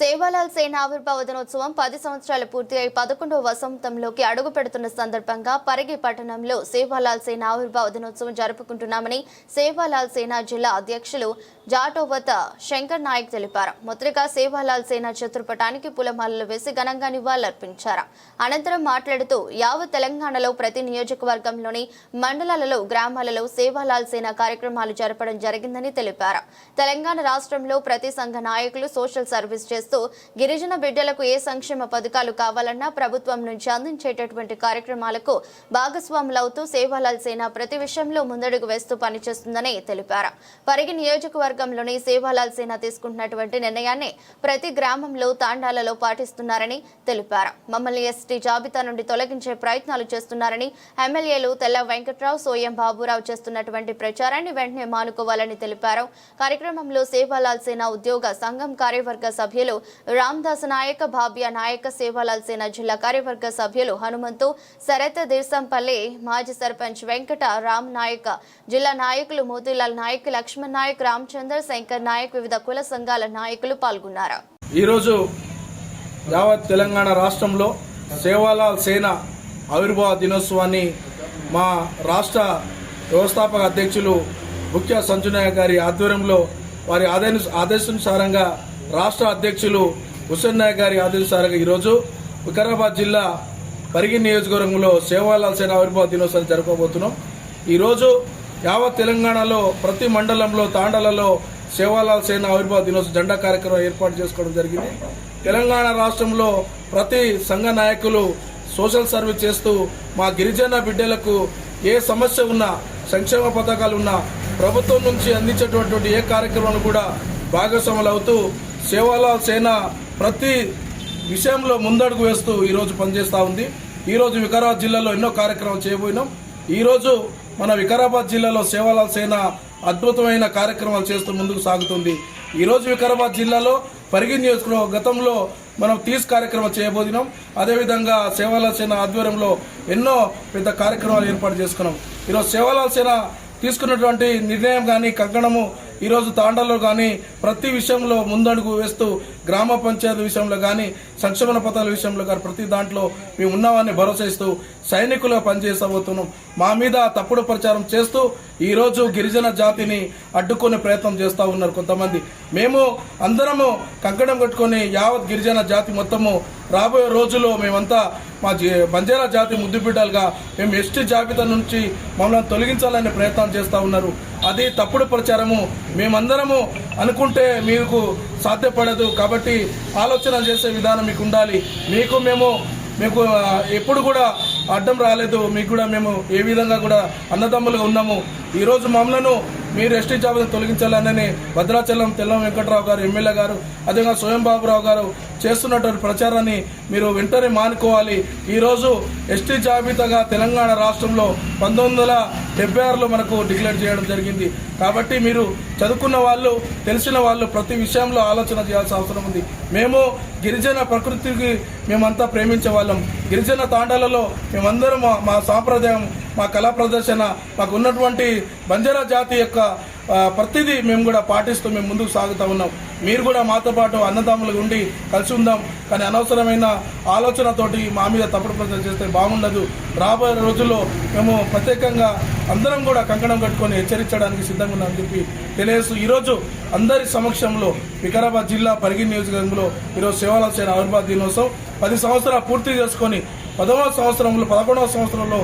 సేవాలాల్ సేన ఆవిర్భావ దినోత్సవం పది సంవత్సరాలు పూర్తి అయి పదకొండవ వసంతంలోకి అడుగు పెడుతున్న సందర్భంగా పరిగి పట్టణంలో సేవాలాల్ సేన ఆవిర్భావ దినోత్సవం జరుపుకుంటున్నామని సేవాలాల్ సేన జిల్లా అధ్యక్షులు జాటోవత శంకర్ నాయక్ తెలిపారు. మొదటగా సేవాలాల్ సేన చిత్రపటానికి పూలమాలలు వేసి ఘనంగా నివాళులర్పించారు. అనంతరం మాట్లాడుతూ యావత్ తెలంగాణలో ప్రతి నియోజకవర్గంలోని మండలాలలో గ్రామాలలో సేవాలాల్ సేన కార్యక్రమాలు జరపడం జరిగిందని తెలిపారు. తెలంగాణ రాష్ట్రంలో ప్రతి సంఘ నాయకులు సోషల్ సర్వీస్ చేస్తూ గిరిజన బిడ్డలకు ఏ సంక్షేమ పథకాలు కావాలన్నా ప్రభుత్వం నుంచి అందించేటటువంటి కార్యక్రమాలకు భాగస్వాములవుతూ సేవాలాల్ సేన ప్రతి విషయంలో ముందడుగు వేస్తూ పనిచేస్తుందని తెలిపారు. పరిగి నియోజకవర్గంలోని సేవాలాల్ సేన తీసుకుంటున్నటువంటి నిర్ణయాన్ని ప్రతి గ్రామంలో తాండాలలో పాటిస్తున్నారని తెలిపారు. మమ్మల్ని ఎస్టీ జాబితా నుండి తొలగించే ప్రయత్నాలు చేస్తున్నారని ఎమ్మెల్యేలు తెల్ల వెంకట్రావు సోయం బాబురావు చేస్తున్నటువంటి ప్రచారాన్ని వెంటనే మానుకోవాలని తెలిపారు. కార్యక్రమంలో సేవాలాల్ సేన ఉద్యోగ సంఘం కార్యవర్గ సభ్యులు రామ్దాస్ నాయక భావ్య నాయక సేవాలాల్ సేన జిల్లా కార్యవర్గ సభ్యులు హనుమంతు శరత్ దీర్సంపల్లి మాజీ సర్పంచ్ వెంకట రామ్ నాయక్ జిల్లా నాయకులు మోతీలాల్ నాయక్ లక్ష్మణ్ నాయక్ రామచందర్ శంకర్ నాయక్ వివిధ కుల సంఘాల నాయకులు పాల్గొన్నారు. ఈరోజు యావత్ తెలంగాణ రాష్ట్రంలో సేవాలాల్ సేన ఆవిర్భావ దినోత్సవాన్ని మా రాష్ట్ర వ్యవస్థాపక అధ్యక్షులు ముఖ్య సంజునాయ గారి ఆధ్వర్యంలో వారి ఆదేశ ఆదేశానుసారంగా రాష్ట్ర అధ్యక్షులు హుసేన్ నాయక్ గారి ఆదేశానుసారంగా ఈరోజు వికారాబాద్ జిల్లా పరిగి నియోజకవర్గంలో సేవాలాల్ సేన ఆవిర్భావ దినోత్సవాన్ని జరుపుకోబోతున్నాం. ఈరోజు యావత్ తెలంగాణలో ప్రతి మండలంలో తాండాలలో సేవాలాల్ సేన ఆవిర్భావ దినోత్సవ జెండా కార్యక్రమం ఏర్పాటు చేసుకోవడం జరిగింది. తెలంగాణ రాష్ట్రంలో ప్రతి సంఘ నాయకులు సోషల్ సర్వీస్ చేస్తూ మా గిరిజన బిడ్డలకు ఏ సమస్య ఉన్నా సంక్షేమ పథకాలు ఉన్నా ప్రభుత్వం నుంచి అందించేటటువంటి ఏ కార్యక్రమాలు కూడా భాగస్వాములు అవుతూ సేవాలాల్ సేన ప్రతి విషయంలో ముందడుగు వేస్తూ ఈరోజు పనిచేస్తూ ఉంది. ఈరోజు వికారాబాద్ జిల్లాలో ఎన్నో కార్యక్రమాలు చేయబోయినాం. ఈరోజు మన వికారాబాద్ జిల్లాలో సేవాలాల్ సేన అద్భుతమైన కార్యక్రమాలు చేస్తూ ముందుకు సాగుతుంది. ఈరోజు వికారాబాద్ జిల్లాలో పరిగి నియోజకవర్గం గతంలో మనం తీస్ కార్యక్రమం చేయబోదినాం. అదేవిధంగా సేవాలాల్ సేన ఆధ్వర్యంలో ఎన్నో పెద్ద కార్యక్రమాలు ఏర్పాటు చేసుకున్నాం. ఈరోజు సేవాలాల్ సేన తీసుకున్నటువంటి నిర్ణయం కానీ కంకణము ఈరోజు తాండాలో కానీ ప్రతి విషయంలో ముందడుగు వేస్తూ గ్రామ పంచాయతీ విషయంలో కానీ సంక్షేమ పథకాల విషయంలో కానీ ప్రతి దాంట్లో మేము ఉన్నామని భరోసా ఇస్తూ సైనికులుగా పనిచేసబోతున్నాం. మా మీద తప్పుడు ప్రచారం చేస్తూ ఈరోజు గిరిజన జాతిని అడ్డుకునే ప్రయత్నం చేస్తూ ఉన్నారు కొంతమంది. మేము అందరము కంకణం కట్టుకొని యావత్ గిరిజన జాతి మొత్తము రాబోయే రోజుల్లో మేమంతా మా బంజారా జాతి ముద్దుబిడ్డలుగా మేము ఎస్టీ జాబితా నుంచి మమ్మల్ని తొలగించాలనే ప్రయత్నం చేస్తూ ఉన్నారు. అది తప్పుడు ప్రచారము. మేమందరము అనుకుంటే మీకు సాధ్యపడదు కాబట్టి ఆలోచన చేసే విధానం మీకు ఉండాలి. మీకు మేము మీకు ఎప్పుడు కూడా అడ్డం రాలేదు. మీకు కూడా మేము ఏ విధంగా కూడా అన్నదమ్ములుగా ఉన్నాము. ఈరోజు మమ్మలను మీరు ఎస్టీ జాబితా తొలగించాలని భద్రాచలం తెల్లం వెంకట్రావు గారు ఎమ్మెల్యే గారు అదేవిధంగా స్వయం బాబురావు గారు చేస్తున్నటువంటి ప్రచారాన్ని మీరు వెంటనే మానుకోవాలి. ఈరోజు ఎస్టీ జాబితాగా తెలంగాణ రాష్ట్రంలో పంతొమ్మిది వందల డెబ్బై ఆరులో మనకు డిక్లేర్ చేయడం జరిగింది. కాబట్టి మీరు చదువుకున్న వాళ్ళు తెలిసిన వాళ్ళు ప్రతి విషయంలో ఆలోచన చేయాల్సిన అవసరం ఉంది. మేము గిరిజన ప్రకృతికి మేమంతా ప్రేమించే వాళ్ళం. గిరిజన తాండాలలో మేమందరం మా- మా సాంప్రదాయం మా కళా ప్రదర్శన మాకు ఉన్నటువంటి బంజారా జాతి యొక్క ప్రతిదీ మేము కూడా పాటిస్తూ మేము ముందుకు సాగుతూ ఉన్నాం. మీరు కూడా మాతో పాటు అన్నదమ్ములుగా ఉండి కలిసి ఉందాం. కానీ అనవసరమైన ఆలోచనతోటి మా మీద తప్పుడు ప్రచారం చేస్తే బాగుండదు. రాబోయే రోజుల్లో మేము ప్రత్యేకంగా అందరం కూడా కంకణం కట్టుకొని హెచ్చరించడానికి సిద్ధంగా ఉన్నామని చెప్పి తెలియజేస్తూ ఈరోజు అందరి సమక్షంలో వికారాబాద్ జిల్లా పరిగి నియోజకవర్గంలో ఈరోజు సేవాల సేన ఆవిర్భావ దినోత్సవం. పది సంవత్సరాలు పూర్తి చేసుకొని పదవ సంవత్సరంలో పదకొండవ సంవత్సరంలో